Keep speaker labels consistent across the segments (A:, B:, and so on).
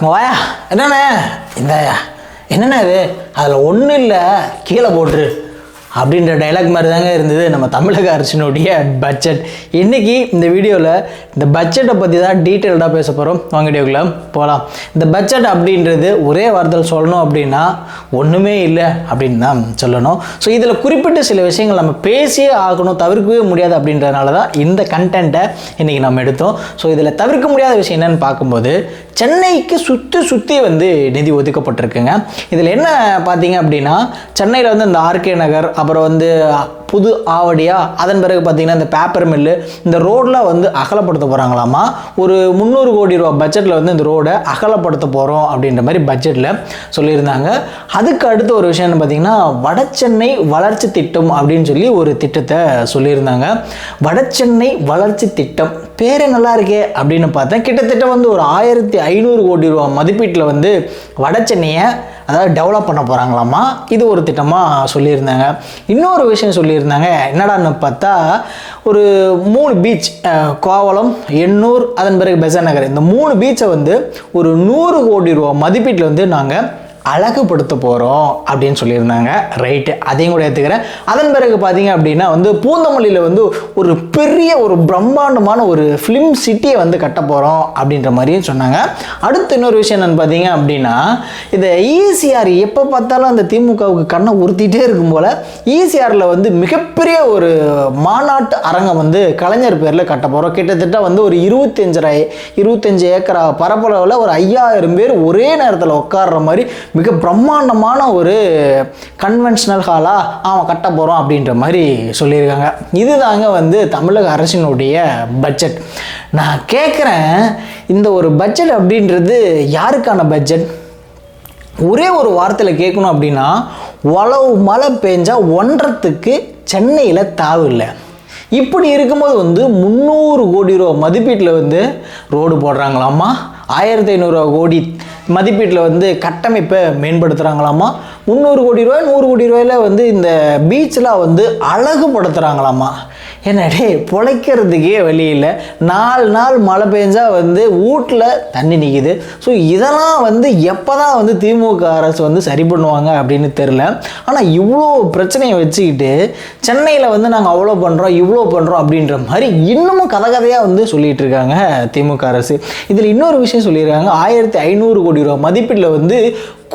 A: வாயா. என்னண்ணே? இந்தாயா. என்னண்ணே இது? அதில் ஒன்றும் இல்லை. கீழே போட்டுரு. அப்படின்ற டைலாக் மாதிரி தாங்க இருந்தது. நம்ம தமிழக அரசினுடைய பட்ஜெட் இன்றைக்கி இந்த வீடியோவில் இந்த பட்ஜெட்டை பற்றி தான் டீட்டெயில்டாக பேச போகிறோம் வாங்க வீடியோக்குள்ள போகலாம் இந்த பட்ஜெட் அப்படின்றது ஒரே வார்த்தையில் சொல்லணும் அப்படின்னா ஒன்றுமே இல்லை அப்படின்னு தான் சொல்லணும். ஸோ இதில் குறிப்பிட்ட சில விஷயங்கள் நம்ம பேசியே ஆகணும் தவிர்க்கவே முடியாது அப்படின்றதுனால தான் இந்த கண்டென்ட்டை இன்றைக்கி நம்ம எடுத்தோம். ஸோ இதில் தவிர்க்க முடியாத விஷயம் என்னென்னு பார்க்கும்போது சென்னைக்கு சுற்றி சுற்றி வந்து நிதி ஒதுக்கப்பட்டிருக்குங்க. இதில் என்ன பார்த்தீங்க அப்படின்னா சென்னையில் வந்து இந்த ஆர்கே நகர் அப்புறம் வந்து புது ஆவடியா அதன் பிறகு பார்த்தீங்கன்னா இந்த பேப்பர் மில்லு இந்த ரோடெலாம் வந்து அகலப்படுத்த போகிறாங்களாமா ஒரு முந்நூறு கோடி ரூபா பட்ஜெட்டில் வந்து இந்த ரோடை அகலப்படுத்த போகிறோம் அப்படின்ற மாதிரி பட்ஜெட்டில் சொல்லியிருந்தாங்க. அதுக்கு அடுத்த ஒரு விஷயம் என்ன பார்த்தீங்கன்னா வடசென்னை வளர்ச்சி திட்டம் அப்படின்னு சொல்லி ஒரு திட்டத்தை சொல்லியிருந்தாங்க. வடச்சென்னை வளர்ச்சி திட்டம் பேரே நல்லா இருக்கே அப்படின்னு பார்த்தேன் கிட்டத்தட்ட வந்து ஒரு ஆயிரத்தி ஐநூறு கோடி ரூபா மதிப்பீட்டில் வந்து வடச்சென்னையை அதாவது டெவலப் பண்ண போகிறாங்களாமா இது ஒரு திட்டமாக சொல்லியிருந்தாங்க. இன்னொரு விஷயம் சொல்லியிருந்தாங்க. என்னடான்னு பார்த்தா ஒரு மூணு பீச் கோவளம் எண்ணூர் அதன் பிறகு பெசன் நகர். இந்த மூணு பீச்சை வந்து ஒரு நூறு கோடி ரூபா மதிப்பீட்டில் வந்து நாங்கள் அழகுபடுத்த போகிறோம் அப்படின்னு சொல்லியிருந்தாங்க. ரைட்டு அதையும் கூட ஏற்றுக்கிறேன் அதன் பிறகு பார்த்தீங்க அப்படின்னா வந்து பூந்தமல்லியில் வந்து ஒரு பெரிய ஒரு பிரம்மாண்டமான ஒரு ஃபிலிம் சிட்டியை வந்து கட்ட போகிறோம் அப்படின்ற மாதிரியும் சொன்னாங்க. அடுத்து இன்னொரு விஷயம் என்னென்னு பார்த்தீங்க அப்படின்னா இந்த ஈசிஆர் எப்போ பார்த்தாலும் அந்த திமுகவுக்கு கண்ணை உறுத்திட்டே இருக்கும் போல் ஈசிஆரில் வந்து மிகப்பெரிய ஒரு மாநாட்டு அரங்கம் வந்து கலைஞர் பேரில் கட்ட போகிறோம் கிட்டத்தட்ட வந்து ஒரு இருபத்தஞ்சரை இருபத்தஞ்சு ஏக்கரா பரப்பளவில் ஒரு ஐயாயிரம் பேர் ஒரே நேரத்தில் உட்கார்ற மாதிரி மிக பிரம்மாண்டமான ஒரு கன்வென்ஷனல் ஹாலாக அவன் கட்ட போகிறோம் அப்படின்ற மாதிரி சொல்லியிருக்காங்க. இதுதாங்க வந்து தமிழக அரசினுடைய பட்ஜெட் நான் கேட்குறேன் இந்த ஒரு பட்ஜெட் அப்படின்றது யாருக்கான பட்ஜெட் ஒரே ஒரு வார்த்தையில் கேட்கணும் அப்படின்னா உளவு மழை பெஞ்சால் ஒன்றத்துக்கு சென்னையில் தாவு இல்லை. இப்படி இருக்கும்போது வந்து முந்நூறு கோடி ரூபா மதிப்பீட்டில் வந்து ரோடு போடுறாங்களாமா ஆயிரத்தி ஐநூறுரூவா கோடி மதிப்பீட்டில் வந்து கட்டமைப்பை மேம்படுத்துகிறாங்களாமா முந்நூறு கோடி ரூபாய் நூறு கோடி ரூபாயில் வந்து இந்த பீச்செலாம் வந்து அழகுபடுத்துகிறாங்களாமா என்னடே பிழைக்கிறதுக்கே வழி இல்லை. நாலு நாள் மழை பெஞ்சால் வந்து வீட்டில் தண்ணி நிற்கிது ஸோ இதெல்லாம் வந்து எப்போ தான் வந்து திமுக அரசு வந்து சரி பண்ணுவாங்க அப்படின்னு தெரில ஆனால் இவ்வளோ பிரச்சனையை வச்சுக்கிட்டு சென்னையில் வந்து நாங்கள் அவ்வளோ பண்ணுறோம் இவ்வளோ பண்ணுறோம் அப்படின்ற மாதிரி இன்னமும் கதை கதையாக வந்து சொல்லிகிட்டு இருக்காங்க திமுக அரசு. இதில் இன்னொரு விஷயம் சொல்லியிருக்காங்க. ஆயிரத்தி ஐநூறு கோடி ரூபா மதிப்பீட்டில் வந்து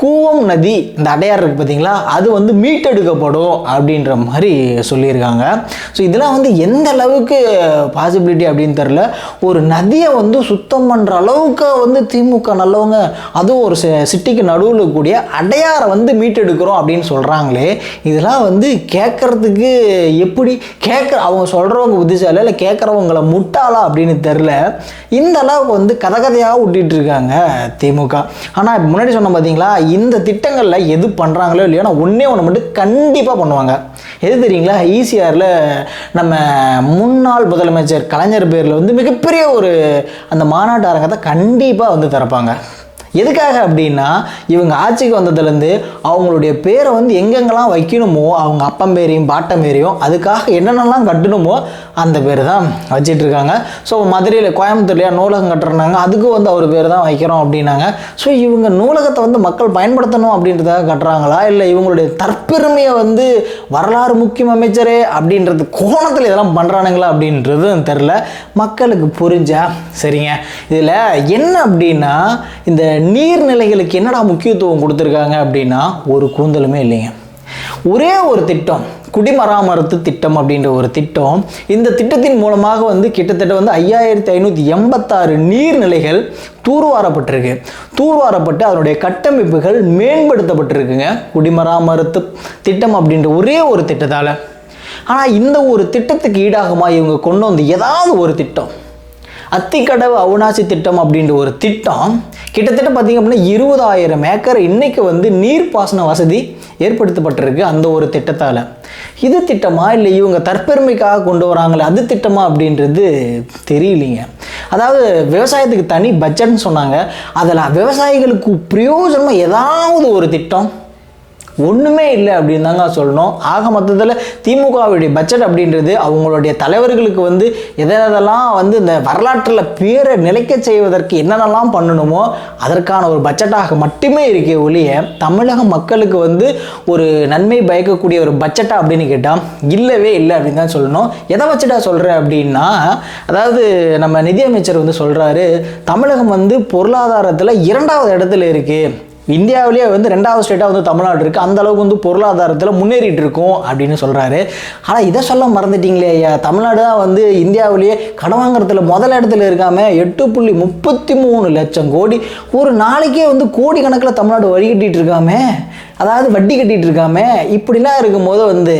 A: கூவம் நதி இந்த அடையார் இருக்குது பார்த்தீங்களா அது வந்து மீட்டெடுக்கப்படும் அப்படின்ற மாதிரி சொல்லியிருக்காங்க. ஸோ இதெல்லாம் வந்து எந்த அளவுக்கு பாசிபிலிட்டி அப்படின்னு தெரில ஒரு நதியை வந்து சுத்தம் பண்ணுற அளவுக்கு வந்து திமுக நல்லவங்க அதுவும் ஒரு சிட்டிக்கு நடுவில் கூடிய அடையாரை வந்து மீட்டெடுக்கிறோம் அப்படின்னு சொல்கிறாங்களே இதெல்லாம் வந்து கேட்குறதுக்கு எப்படி? கேட்குற அவங்க சொல்கிறவங்க புத்திசாலி இல்லை கேட்குறவங்கள முட்டாளா அப்படின்னு தெரில இந்த அளவுக்கு வந்து கதகதையாக விட்டுட்டு இருக்காங்க திமுக. ஆனால் முன்னாடி சொன்ன பார்த்தீங்களா இந்த திட்டங்களில் எது பண்ணுறாங்களோ இல்லையோ ஒன்றே ஒன்று மட்டும் கண்டிப்பாக பண்ணுவாங்க. எது தெரியுங்களா? ஈசிஆரில் நம்ம முன்னாள் முதலமைச்சர் கலைஞர் பேரில் வந்து மிகப்பெரிய ஒரு அந்த மாநாட்டு அரங்கத்தை கண்டிப்பாக வந்து திறப்பாங்க. எதுக்காக அப்படின்னா இவங்க ஆட்சிக்கு வந்ததுலேருந்து அவங்களுடைய பேரை வந்து எங்கெங்கெல்லாம் வைக்கணுமோ அவங்க அப்பம் பேரையும் பாட்டம் பேரையும் அதுக்காக என்னென்னலாம் கட்டணுமோ அந்த பேர் தான் வச்சிட்ருக்காங்க. ஸோ மதுரையில் கோயம்புத்தூர்லையா நூலகம் கட்டுறாங்க அதுக்கும் வந்து அவர் பேர் தான் வைக்கிறோம் அப்படின்னாங்க. ஸோ இவங்க நூலகத்தை வந்து மக்கள் பயன்படுத்தணும் அப்படின்றதாக கட்டுறாங்களா? இல்லை இவங்களுடைய தற்பெருமையை வந்து வரலாறு முக்கிய அமைச்சரே அப்படின்றது கோணத்தில் இதெல்லாம் பண்ணுறானுங்களா அப்படின்றதும் தெரில மக்களுக்கு புரிஞ்சா சரிங்க. இதில் என்ன அப்படின்னா இந்த நீர்நிலைகளுக்கு என்னடா முக்கியத்துவம் கொடுத்துருக்காங்க அப்படின்னா ஒரு கூந்தலுமே இல்லைங்க. ஒரே ஒரு திட்டம் குடிமராமரத்து திட்டம் அப்படின்ற ஒரு திட்டம் இந்த திட்டத்தின் மூலமாக வந்து கிட்டத்தட்ட வந்து ஐயாயிரத்தி ஐநூற்றி எண்பத்தாறு நீர்நிலைகள் தூர்வாரப்பட்டிருக்கு. தூர்வாரப்பட்டு அதனுடைய கட்டமைப்புகள் மேம்படுத்தப்பட்டிருக்குங்க. குடிமராமரத்து திட்டம் அப்படின்ற ஒரே ஒரு திட்டத்தால். ஆனால் இந்த ஒரு திட்டத்துக்கு ஈடாகுமா இவங்க கொண்டு வந்து ஏதாவது ஒரு திட்டம்? அத்திக்கடவு அவினாசி திட்டம் அப்படின்ற ஒரு திட்டம் கிட்டத்தட்ட பார்த்திங்க அப்படின்னா இருபதாயிரம் ஏக்கர் இன்றைக்கு வந்து நீர்ப்பாசன வசதி ஏற்படுத்தப்பட்டிருக்கு அந்த ஒரு திட்டத்தால். இது திட்டமா இல்லை இவங்க தற்பெருமைக்காக கொண்டு வராங்களே அது திட்டமா அப்படின்றது தெரியலைங்க. அதாவது விவசாயத்துக்கு தனி பட்ஜெட்னு சொன்னாங்க. அதில் விவசாயிகளுக்கு பிரயோஜனமாக ஏதாவது ஒரு திட்டம் ஒன்றுமே இல்லை அப்படின்னு தாங்க சொல்லணும். ஆக மொத்தத்தில் திமுகவுடைய பட்ஜெட் அப்படின்றது அவங்களுடைய தலைவர்களுக்கு வந்து எதெல்லாம் வந்து இந்த வரலாற்றில் பேரை நிலைக்க செய்வதற்கு என்னென்னலாம் பண்ணணுமோ அதற்கான ஒரு பட்ஜெட்டாக மட்டுமே இருக்கே ஒழிய தமிழக மக்களுக்கு வந்து ஒரு நன்மை பயக்கக்கூடிய ஒரு பட்ஜெட்டா அப்படின்னு கேட்டால் இல்லவே இல்லை அப்படின்னு தான் சொல்லணும். எதை வச்சுட்டா சொல்கிறேன் அப்படின்னா அதாவது நம்ம நிதியமைச்சர் வந்து சொல்கிறாரு தமிழகம் வந்து பொருளாதாரத்தில் இரண்டாவது இடத்துல இருக்குது இந்தியாவிலேயே வந்து ரெண்டாவது ஸ்டேட்டாக வந்து தமிழ்நாடு இருக்குது அந்த அளவுக்கு வந்து பொருளாதாரத்தில் முன்னேறிட்டு இருக்கும் அப்படின்னு சொல்கிறாரு ஆனால் இதை சொல்ல மறந்துட்டீங்களே ஐயா. தமிழ்நாடு தான் வந்து இந்தியாவிலேயே கடன் வாங்குறதுல முதல் இடத்துல இருக்காம எட்டு புள்ளி முப்பத்தி மூணு லட்சம் கோடி ஒரு நாளைக்கே வந்து கோடி கணக்கில் தமிழ்நாடு வழிகட்டிகிட்டு இருக்காமே. அதாவது வட்டி கட்டிகிட்டு இருக்காமே. இப்படிலாம் இருக்கும்போது வந்து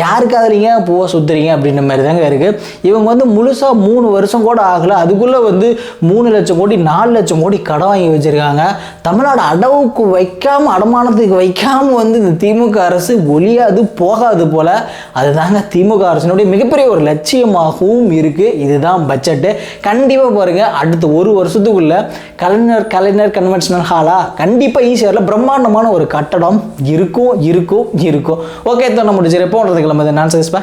A: யாருக்கு அதுலீங்க பூவை சுற்றுறீங்க அப்படின்ற மாதிரி தாங்க இருக்குது இவங்க வந்து முழுசாக மூணு வருஷம் கூட ஆகலை. அதுக்குள்ளே வந்து மூணு லட்சம் கோடி நாலு லட்சம் கோடி கடன் வாங்கி வச்சுருக்காங்க. தமிழ்நாடு அடமானத்துக்கு வைக்காம அடமானத்துக்கு வைக்காம வந்து இந்த திமுக அரசு ஒளியாது போகாது போல் அதுதாங்க திமுக அரசினுடைய மிகப்பெரிய ஒரு லட்சியமாகவும் இருக்குது இதுதான் பட்ஜெட்டு கண்டிப்பாக பாருங்க அடுத்த ஒரு வருஷத்துக்குள்ள கலைஞர் கலைஞர் கன்வென்ஷனல் ஹாலா கண்டிப்பாக ஈஸியாக பிரம்மாண்டமான ஒரு கட்டடம் இருக்கும் இருக்கும் இருக்கும். ஓகே தான் முடிச்சிருப்போம் கிளம்புது நான் சஸ்பா